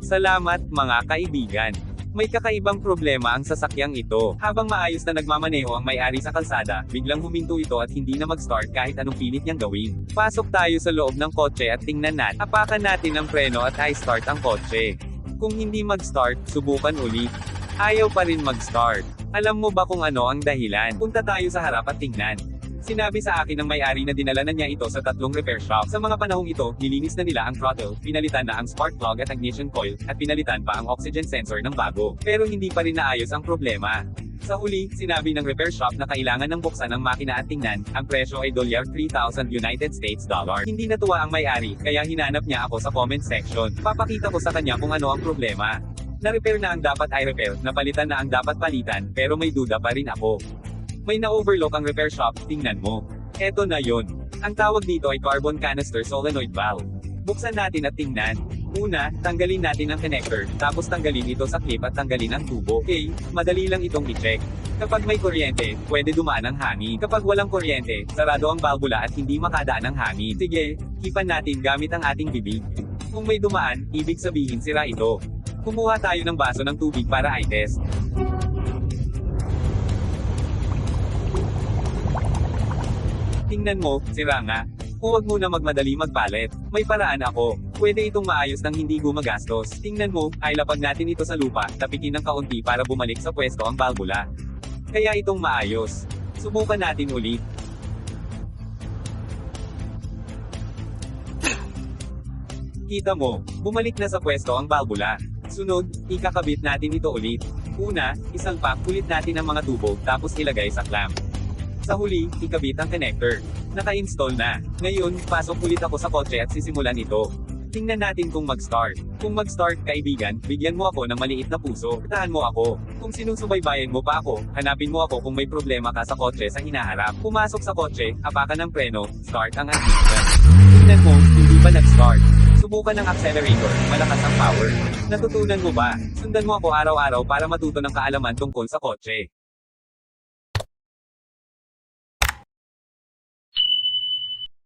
Salamat mga kaibigan. May kakaibang problema ang sasakyang ito. Habang maayos na nagmamaneho ang may-ari sa kalsada, biglang huminto ito at hindi na mag-start kahit anong pilit niyang gawin. Pasok tayo sa loob ng kotse at tingnan natin. Apakan natin ang preno at i-start ang kotse. Kung hindi mag-start, subukan ulit. Ayaw pa rin mag-start. Alam mo ba kung ano ang dahilan? Punta tayo sa harap at tingnan. Sinabi sa akin ng may-ari na dinala na niya ito sa tatlong repair shop. Sa mga panahong ito, nilinis na nila ang throttle, pinalitan na ang spark plug at ignition coil, at pinalitan pa ang oxygen sensor ng bago. Pero hindi pa rin naayos ang problema. Sa huli, sinabi ng repair shop na kailangan ng buksan ang makina at tingnan, ang presyo ay dolyar 3,000 United States dollar. Hindi natuwa ang may-ari, kaya hinanap niya ako sa comment section. Papakita ko sa kanya kung ano ang problema. Na-repair na ang dapat i-repair, napalitan na ang dapat palitan, pero may duda pa rin ako. May na-overlook ang repair shop, tingnan mo. Eto na yon. Ang tawag dito ay carbon canister solenoid valve. Buksan natin at tingnan. Una, tanggalin natin ang connector, tapos tanggalin ito sa clip at tanggalin ang tubo. Okay, madali lang itong i-check. Kapag may kuryente, pwede dumaan ang hangin. Kapag walang kuryente, sarado ang valvula at hindi makadaan ang hangin. Sige, hipan natin gamit ang ating bibig. Kung may dumaan, ibig sabihin sira ito. Kumuha tayo ng baso ng tubig para i-test. Tingnan mo, sira nga. Huwag mo na magmadali magpalit. May paraan ako. Pwede itong maayos ng hindi gumagastos. Tingnan mo, ay lapag natin ito sa lupa, tapikin ng kaunti para bumalik sa pwesto ang balbula. Kaya itong maayos. Subukan natin ulit. Kita mo, bumalik na sa pwesto ang balbula. Sunod, ikakabit natin ito ulit. Una, isalpak ulit natin ang mga tubo, tapos ilagay sa clamp. Sa huli, ikabit ang connector. Naka-install na. Ngayon, pasok ulit ako sa kotse at sisimulan ito. Tingnan natin kung mag-start. Kung mag-start, kaibigan, bigyan mo ako ng maliit na puso. Tahan mo ako. Kung sinusubaybayan mo pa ako, hanapin mo ako kung may problema ka sa kotse sa hinaharap. Pumasok sa kotse, apakan ng preno, start ang ignition. Tingnan mo, hindi ba nag-start? Subukan ng accelerator, malakas ang power. Natutunan mo ba? Sundan mo ako araw-araw para matuto ng kaalaman tungkol sa kotse.